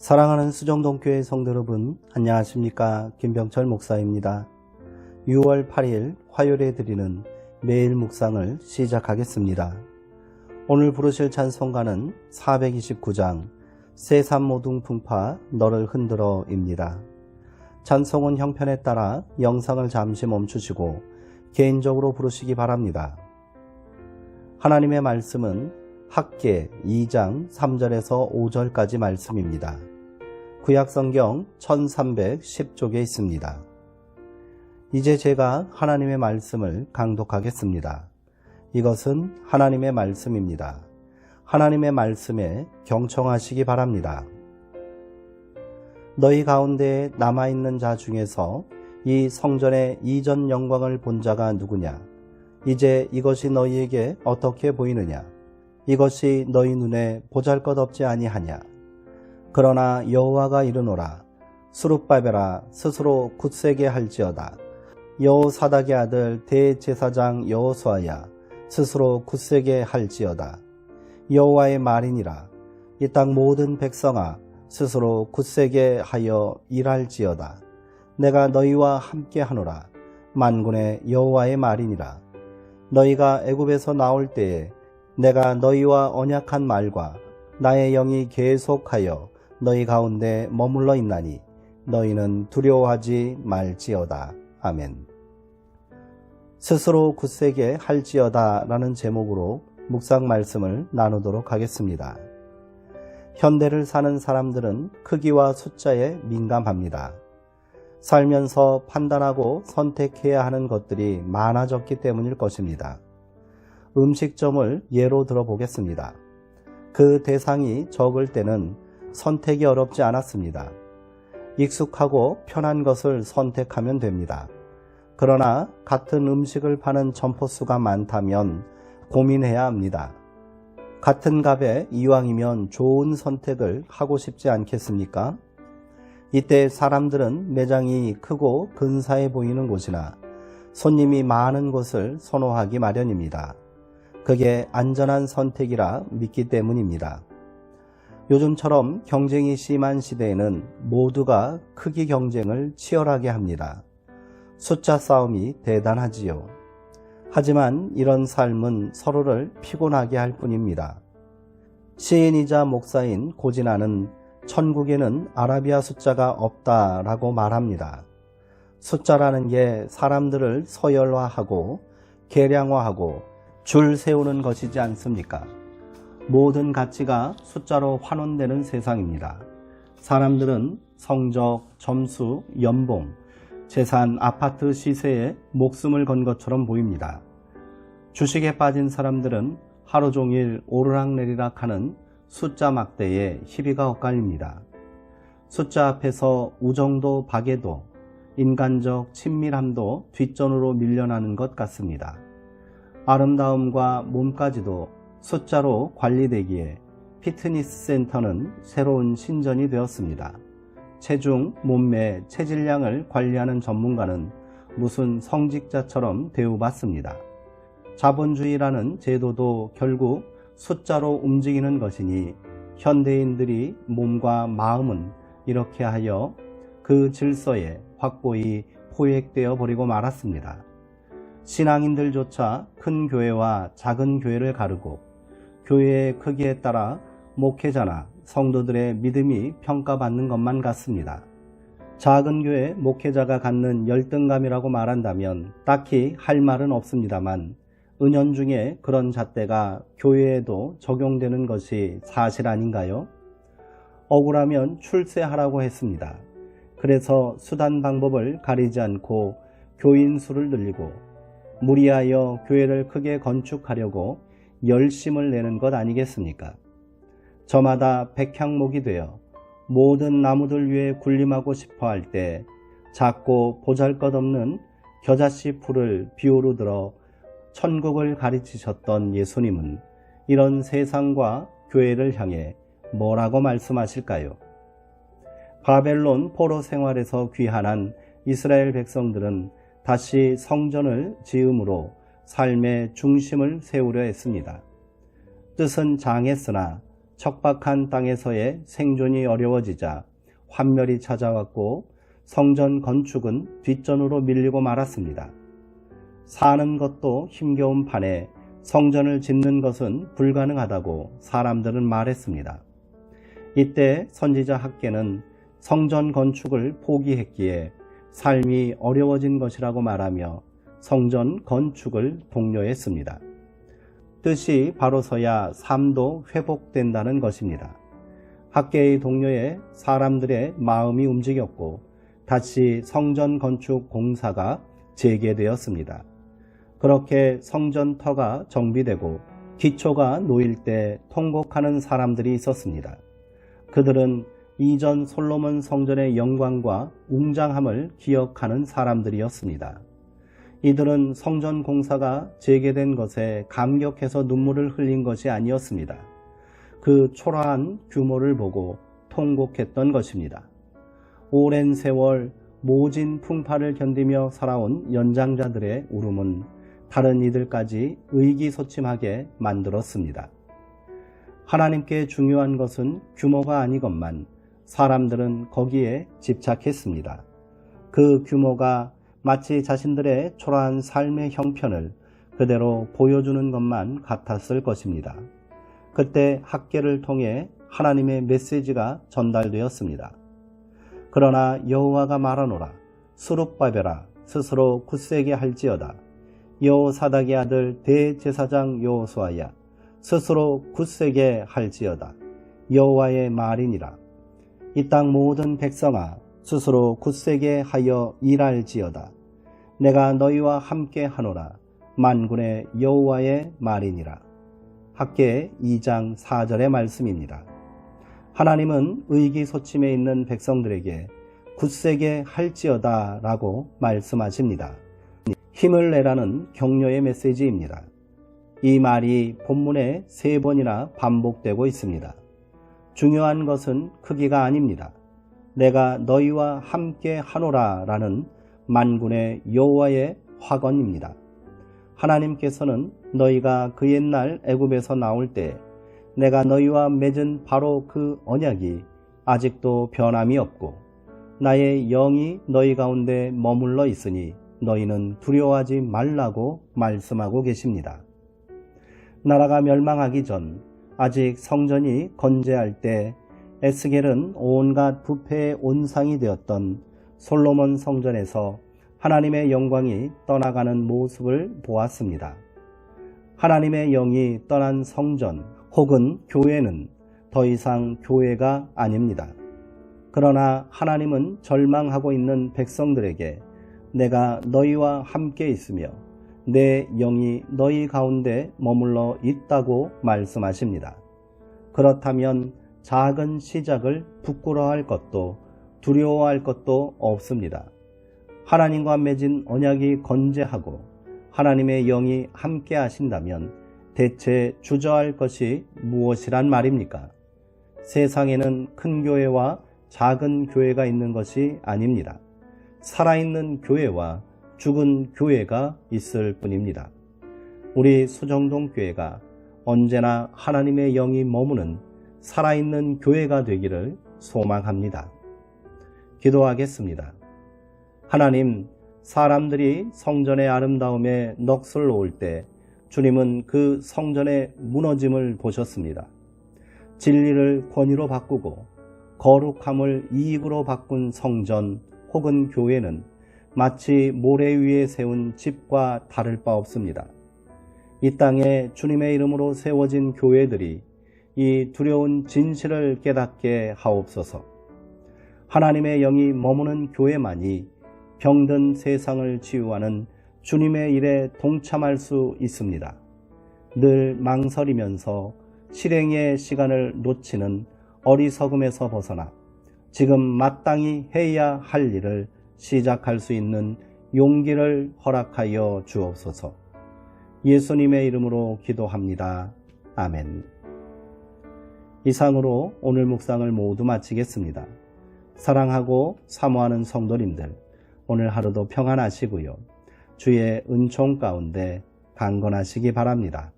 사랑하는 수정동교회 성도 여러분, 안녕하십니까. 김병철 목사입니다. 6월 8일 화요일에 드리는 매일 묵상을 시작하겠습니다. 오늘 부르실 찬송가는 429장 세산 모둥 풍파 너를 흔들어입니다. 찬송은 형편에 따라 영상을 잠시 멈추시고 개인적으로 부르시기 바랍니다. 하나님의 말씀은 학계 2장 3절에서 5절까지 말씀입니다. 구약성경 1310쪽에 있습니다. 이제 제가 하나님의 말씀을 강독하겠습니다. 이것은 하나님의 말씀입니다. 하나님의 말씀에 경청하시기 바랍니다. 너희 가운데 남아있는 자 중에서 이 성전의 이전 영광을 본 자가 누구냐? 이제 이것이 너희에게 어떻게 보이느냐? 이것이 너희 눈에 보잘 것 없지 아니하냐? 그러나 여호와가 이르노라 수룹바벨아 스스로 굳세게 할지어다. 여호사닥의 아들 대제사장 여호수아야 스스로 굳세게 할지어다. 여호와의 말이니라 이 땅 모든 백성아 스스로 굳세게 하여 일할지어다. 내가 너희와 함께 하노라 만군의 여호와의 말이니라. 너희가 애굽에서 나올 때에 내가 너희와 언약한 말과 나의 영이 계속하여 너희 가운데 머물러 있나니 너희는 두려워하지 말지어다. 아멘. 스스로 굳세게 할지어다 라는 제목으로 묵상 말씀을 나누도록 하겠습니다. 현대를 사는 사람들은 크기와 숫자에 민감합니다. 살면서 판단하고 선택해야 하는 것들이 많아졌기 때문일 것입니다. 음식점을 예로 들어보겠습니다. 그 대상이 적을 때는 선택이 어렵지 않았습니다. 익숙하고 편한 것을 선택하면 됩니다. 그러나 같은 음식을 파는 점포 수가 많다면 고민해야 합니다. 같은 값에 이왕이면 좋은 선택을 하고 싶지 않겠습니까? 이때 사람들은 매장이 크고 근사해 보이는 곳이나 손님이 많은 곳을 선호하기 마련입니다. 그게 안전한 선택이라 믿기 때문입니다. 요즘처럼 경쟁이 심한 시대에는 모두가 크기 경쟁을 치열하게 합니다. 숫자 싸움이 대단하지요. 하지만 이런 삶은 서로를 피곤하게 할 뿐입니다. 시인이자 목사인 고진아는 천국에는 아라비아 숫자가 없다라고 말합니다. 숫자라는 게 사람들을 서열화하고 계량화하고 줄 세우는 것이지 않습니까? 모든 가치가 숫자로 환원되는 세상입니다. 사람들은 성적, 점수, 연봉, 재산, 아파트 시세에 목숨을 건 것처럼 보입니다. 주식에 빠진 사람들은 하루 종일 오르락내리락 하는 숫자 막대에 희비가 엇갈립니다. 숫자 앞에서 우정도 박애도 인간적 친밀함도 뒷전으로 밀려나는 것 같습니다. 아름다움과 몸까지도 숫자로 관리되기에 피트니스 센터는 새로운 신전이 되었습니다. 체중, 몸매, 체질량을 관리하는 전문가는 무슨 성직자처럼 대우받습니다. 자본주의라는 제도도 결국 숫자로 움직이는 것이니 현대인들이 몸과 마음은 이렇게 하여 그 질서에 확고히 포획되어 버리고 말았습니다. 신앙인들조차 큰 교회와 작은 교회를 가르고 교회의 크기에 따라 목회자나 성도들의 믿음이 평가받는 것만 같습니다. 작은 교회 목회자가 갖는 열등감이라고 말한다면 딱히 할 말은 없습니다만 은연 중에 그런 잣대가 교회에도 적용되는 것이 사실 아닌가요? 억울하면 출세하라고 했습니다. 그래서 수단 방법을 가리지 않고 교인 수를 늘리고 무리하여 교회를 크게 건축하려고 열심을 내는 것 아니겠습니까? 저마다 백향목이 되어 모든 나무들 위에 군림하고 싶어 할 때 작고 보잘것없는 겨자씨 풀을 비오로 들어 천국을 가르치셨던 예수님은 이런 세상과 교회를 향해 뭐라고 말씀하실까요? 바벨론 포로 생활에서 귀환한 이스라엘 백성들은 다시 성전을 지음으로 삶의 중심을 세우려 했습니다. 뜻은 장했으나 척박한 땅에서의 생존이 어려워지자 환멸이 찾아왔고 성전 건축은 뒷전으로 밀리고 말았습니다. 사는 것도 힘겨운 판에 성전을 짓는 것은 불가능하다고 사람들은 말했습니다. 이때 선지자 학계는 성전 건축을 포기했기에 삶이 어려워진 것이라고 말하며 성전 건축을 독려했습니다. 뜻이 바로서야 삶도 회복된다는 것입니다. 학계의 동료에 사람들의 마음이 움직였고 다시 성전 건축 공사가 재개되었습니다. 그렇게 성전터가 정비되고 기초가 놓일 때 통곡하는 사람들이 있었습니다. 그들은 이전 솔로몬 성전의 영광과 웅장함을 기억하는 사람들이었습니다. 이들은 성전 공사가 재개된 것에 감격해서 눈물을 흘린 것이 아니었습니다. 그 초라한 규모를 보고 통곡했던 것입니다. 오랜 세월 모진 풍파를 견디며 살아온 연장자들의 울음은 다른 이들까지 의기소침하게 만들었습니다. 하나님께 중요한 것은 규모가 아니건만 사람들은 거기에 집착했습니다. 그 규모가 마치 자신들의 초라한 삶의 형편을 그대로 보여주는 것만 같았을 것입니다. 그때 학계를 통해 하나님의 메시지가 전달되었습니다. 그러나 여호와가 말하노라 수룹바벨아 스스로 굳세게 할지어다 여호사닥의 아들 대제사장 여호수아야 스스로 굳세게 할지어다 여호와의 말이니라 이 땅 모든 백성아 스스로 굳세게 하여 일할지어다 내가 너희와 함께 하노라 만군의 여호와의 말이니라 학계 2장 4절의 말씀입니다. 하나님은 의기소침해 있는 백성들에게 굳세게 할지어다 라고 말씀하십니다. 힘을 내라는 격려의 메시지입니다. 이 말이 본문에 세 번이나 반복되고 있습니다. 중요한 것은 크기가 아닙니다. 내가 너희와 함께 하노라 라는 만군의 여호와의 화건입니다. 하나님께서는 너희가 그 옛날 애굽에서 나올 때 내가 너희와 맺은 바로 그 언약이 아직도 변함이 없고 나의 영이 너희 가운데 머물러 있으니 너희는 두려워하지 말라고 말씀하고 계십니다. 나라가 멸망하기 전 아직 성전이 건재할 때 에스겔은 온갖 부패의 온상이 되었던 솔로몬 성전에서 하나님의 영광이 떠나가는 모습을 보았습니다. 하나님의 영이 떠난 성전 혹은 교회는 더 이상 교회가 아닙니다. 그러나 하나님은 절망하고 있는 백성들에게 내가 너희와 함께 있으며 내 영이 너희 가운데 머물러 있다고 말씀하십니다. 그렇다면 작은 시작을 부끄러워할 것도 두려워할 것도 없습니다. 하나님과 맺은 언약이 건재하고 하나님의 영이 함께 하신다면 대체 주저할 것이 무엇이란 말입니까? 세상에는 큰 교회와 작은 교회가 있는 것이 아닙니다. 살아있는 교회와 죽은 교회가 있을 뿐입니다. 우리 수정동 교회가 언제나 하나님의 영이 머무는 살아있는 교회가 되기를 소망합니다. 기도하겠습니다. 하나님, 사람들이 성전의 아름다움에 넋을 놓을 때 주님은 그 성전의 무너짐을 보셨습니다. 진리를 권위로 바꾸고 거룩함을 이익으로 바꾼 성전 혹은 교회는 마치 모래 위에 세운 집과 다를 바 없습니다. 이 땅에 주님의 이름으로 세워진 교회들이 이 두려운 진실을 깨닫게 하옵소서. 하나님의 영이 머무는 교회만이 병든 세상을 치유하는 주님의 일에 동참할 수 있습니다. 늘 망설이면서 실행의 시간을 놓치는 어리석음에서 벗어나 지금 마땅히 해야 할 일을 시작할 수 있는 용기를 허락하여 주옵소서. 예수님의 이름으로 기도합니다. 아멘. 이상으로 오늘 묵상을 모두 마치겠습니다. 사랑하고 사모하는 성도님들, 오늘 하루도 평안하시고요. 주의 은총 가운데 강건하시기 바랍니다.